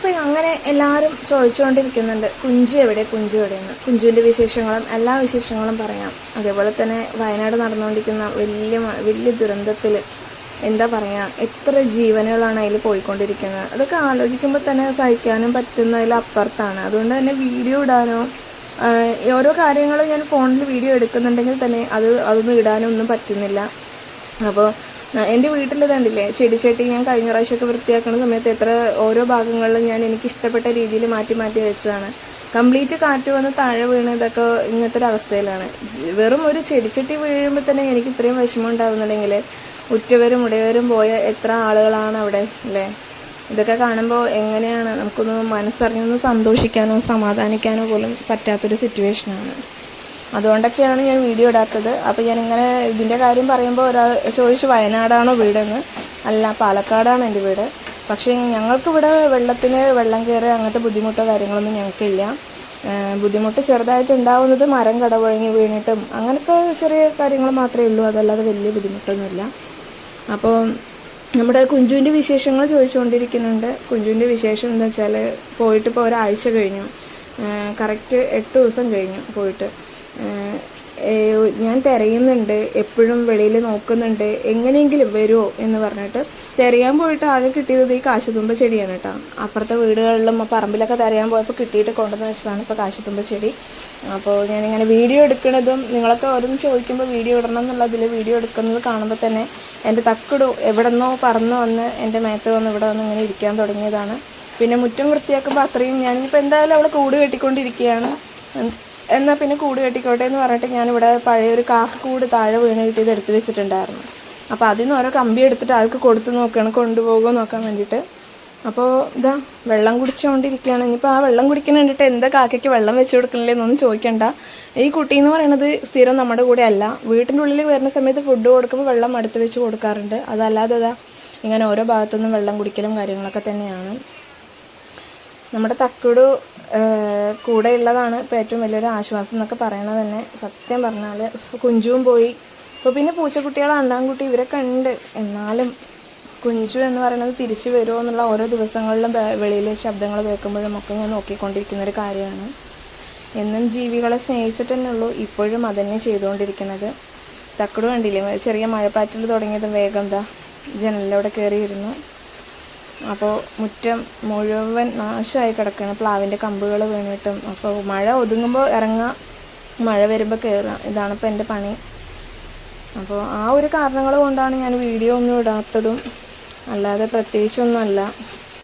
അപ്പോൾ അങ്ങനെ എല്ലാവരും ചോദിച്ചുകൊണ്ടിരിക്കുന്നുണ്ട് കുഞ്ചു എവിടെ? കുഞ്ചു എവിടെയെന്ന്? കുഞ്ചുവിന്റെ വിശേഷങ്ങളും എല്ലാ വിശേഷങ്ങളും പറയാം. അതേപോലെ തന്നെ വയനാട് നടന്നുകൊണ്ടിരിക്കുന്ന വലിയ വലിയ ദുരന്തത്തിൽ എന്താ പറയുക എത്ര ജീവനുകളാണ് അതിൽ പോയിക്കൊണ്ടിരിക്കുന്നത്? അതൊക്കെ ആലോചിക്കുമ്പോൾ തന്നെ സഹിക്കാനും പറ്റുന്നതിലപ്പുറത്താണ് അതുകൊണ്ട് തന്നെ വീഡിയോ ഇടാനോ ഓരോ കാര്യങ്ങളും ഞാൻ ഫോണിൽ വീഡിയോ എടുക്കുന്നുണ്ടെങ്കിൽ തന്നെ അത് അതൊന്നും ഇടാനൊന്നും പറ്റുന്നില്ല. അപ്പോൾ എന്റെ വീട്ടിൽ കണ്ടില്ലേ ചെടിച്ചട്ടി ഞാൻ കഴിഞ്ഞ പ്രാവശ്യമൊക്കെ വൃത്തിയാക്കുന്ന സമയത്ത് എത്ര ഓരോ ഭാഗങ്ങളിലും ഞാൻ എനിക്ക് ഇഷ്ടപ്പെട്ട രീതിയിൽ മാറ്റി മാറ്റി വെച്ചതാണ്. കംപ്ലീറ്റ് കാറ്റ് വന്ന് താഴെ വീണ് ഇതൊക്കെ ഇങ്ങനത്തെ ഒരു അവസ്ഥയിലാണ്. വെറും ഒരു ചെടിച്ചട്ടി വീഴുമ്പോൾ തന്നെ എനിക്ക് ഇത്രയും വിഷമം ഉണ്ടാവുന്നുണ്ടെങ്കിൽ ഉറ്റവരും ഉടയവരും പോയ എത്ര ആളുകളാണ് അവിടെ അല്ലേ? ഇതൊക്കെ കാണുമ്പോൾ എങ്ങനെയാണ്? നമുക്കൊന്ന് മനസ്സറിഞ്ഞൊന്ന് സന്തോഷിക്കാനോ സമാധാനിക്കാനോ പോലും പറ്റാത്തൊരു സിറ്റുവേഷനാണ് അതുകൊണ്ടൊക്കെയാണ് ഞാൻ വീഡിയോ ഇടാത്തത്. അപ്പോൾ ഞാനിങ്ങനെ ഇതിന്റെ കാര്യം പറയുമ്പോൾ ഒരാൾ ചോദിച്ചു വയനാടാണോ വീടെന്ന്? അല്ല പാലക്കാടാണ് എന്റെ വീട്. പക്ഷേ ഞങ്ങൾക്കിവിടെ വെള്ളത്തിന് വെള്ളം കയറുക അങ്ങനത്തെ ബുദ്ധിമുട്ടോ കാര്യങ്ങളൊന്നും ഞങ്ങൾക്കില്ല. ബുദ്ധിമുട്ട് ചെറുതായിട്ട് ഉണ്ടാവുന്നത് മരം കടപുഴങ്ങി വീണിട്ടും അങ്ങനത്തെ ചെറിയ കാര്യങ്ങൾ മാത്രമേ ഉള്ളൂ. അതല്ലാതെ വലിയ ബുദ്ധിമുട്ടൊന്നുമില്ല. അപ്പോൾ നമ്മുടെ കുഞ്ചുവിന്റെ വിശേഷങ്ങൾ ചോദിച്ചുകൊണ്ടിരിക്കുന്നുണ്ട്. കുഞ്ചുവിന്റെ വിശേഷം എന്താ വെച്ചാൽ പോയിട്ട് ഇപ്പോൾ ഒരാഴ്ച കഴിഞ്ഞു. കറക്റ്റ് എട്ട് ദിവസം കഴിഞ്ഞു പോയിട്ട്. ഞാൻ തിരയുന്നുണ്ട് എപ്പോഴും വെളിയിൽ നോക്കുന്നുണ്ട് എങ്ങനെയെങ്കിലും വരുമോ എന്ന് പറഞ്ഞിട്ട് തിരയാൻ പോയിട്ട് ആകെ കിട്ടിയത് ഈ കാശുതുമ്പ ചെടിയാണ് കേട്ടോ. അപ്പുറത്തെ വീടുകളിലും പറമ്പിലൊക്കെ തിരയാൻ പോയപ്പോൾ കിട്ടിയിട്ട് കൊണ്ടുവന്ന് വെച്ചതാണ് ഇപ്പോൾ കാശുതുമ്പ ചെടി. അപ്പോൾ ഞാനിങ്ങനെ വീഡിയോ എടുക്കുന്നതും നിങ്ങളൊക്കെ ഓരോന്ന് ചോദിക്കുമ്പോൾ വീഡിയോ ഇടണം എന്നുള്ളതിൽ വീഡിയോ എടുക്കുന്നത് കാണുമ്പോൾ തന്നെ എന്റെ തക്കിടു എവിടെ നിന്നോ പറന്ന് വന്ന് എന്റെ മേത്ത് വന്ന് ഇവിടെ വന്ന് ഇങ്ങനെ ഇരിക്കാൻ തുടങ്ങിയതാണ്. പിന്നെ മുറ്റം വൃത്തിയാക്കുമ്പോൾ അത്രയും ഞാനിപ്പോൾ എന്തായാലും അവളെ കൂട് കെട്ടിക്കൊണ്ടിരിക്കുകയാണ്. എന്നാൽ പിന്നെ കൂട് കെട്ടിക്കോട്ടെ എന്ന് പറഞ്ഞിട്ട് ഞാനിവിടെ പഴയൊരു കൂട് താഴെ വീണ് കിട്ടിയത് എടുത്ത് വെച്ചിട്ടുണ്ടായിരുന്നു. അപ്പോൾ അതിൽ നിന്ന് ഓരോ കമ്പി എടുത്തിട്ട് ആൾക്ക് കൊടുത്ത് നോക്കുകയാണ് കൊണ്ടുപോകുമോ നോക്കാൻ വേണ്ടിയിട്ട്. അപ്പോൾ ഇതാ വെള്ളം കുടിച്ചുകൊണ്ടിരിക്കുകയാണ് ഇനിയിപ്പോൾ ആ വെള്ളം കുടിക്കുന്ന കണ്ടിട്ട് എന്താ കാക്കയ്ക്ക് വെള്ളം വെച്ച് കൊടുക്കണില്ലേ എന്നൊന്നും ചോദിക്കണ്ട. ഈ കുട്ടി എന്ന് പറയുന്നത് സ്ഥിരം നമ്മുടെ കൂടെ അല്ല. വീട്ടിന്റെ ഉള്ളിൽ വരുന്ന സമയത്ത് ഫുഡ് കൊടുക്കുമ്പോൾ വെള്ളം അടുത്ത് വെച്ച് കൊടുക്കാറുണ്ട്. അതല്ലാതെ ഇതാ ഇങ്ങനെ ഓരോ ഭാഗത്തുനിന്നും വെള്ളം കുടിക്കലും കാര്യങ്ങളൊക്കെ തന്നെയാണ്. നമ്മുടെ തക്കുടു കൂടെയുള്ളതാണ് ഇപ്പോൾ ഏറ്റവും വലിയൊരു ആശ്വാസം എന്നൊക്കെ പറയണത് തന്നെ. സത്യം പറഞ്ഞാൽ കുഞ്ചുവും പോയി. ഇപ്പോൾ പിന്നെ പൂച്ചക്കുട്ടികൾ അണ്ടാൻകുട്ടി ഇവരൊക്കെ ഉണ്ട്. എന്നാലും കുഞ്ചു എന്ന് പറയുന്നത് തിരിച്ചു വരുമോ എന്നുള്ള ഓരോ ദിവസങ്ങളിലും വെളിയിലെ ശബ്ദങ്ങൾ കേൾക്കുമ്പോഴും ഒക്കെ ഞാൻ നോക്കിക്കൊണ്ടിരിക്കുന്ന ഒരു കാര്യമാണ്. എന്നും ജീവികളെ സ്നേഹിച്ചിട്ട് തന്നെ ഉള്ളൂ. ഇപ്പോഴും അതന്നെ ചെയ്തുകൊണ്ടിരിക്കുന്നത്. തക്കട് കണ്ടില്ലേ? ചെറിയ മഴപ്പാറ്റിൽ തുടങ്ങിയത് വേഗം ദാ ജനലിലൂടെ കയറിയിരുന്നു അപ്പോൾ മുറ്റം മുഴുവൻ നാശമായി കിടക്കുകയാണ്. പ്ലാവിന്റെ കമ്പുകൾ വീണിട്ടും. അപ്പോൾ മഴ ഒതുങ്ങുമ്പോൾ ഇറങ്ങുക മഴ വരുമ്പോൾ കയറുക ഇതാണ് ഇപ്പോൾ എന്റെ പണി. അപ്പോൾ ആ ഒരു കാരണങ്ങൾ കൊണ്ടാണ് ഞാൻ വീഡിയോ ഒന്നും ഇടാത്തതും അല്ലാതെ പ്രത്യേകിച്ചൊന്നുമല്ല.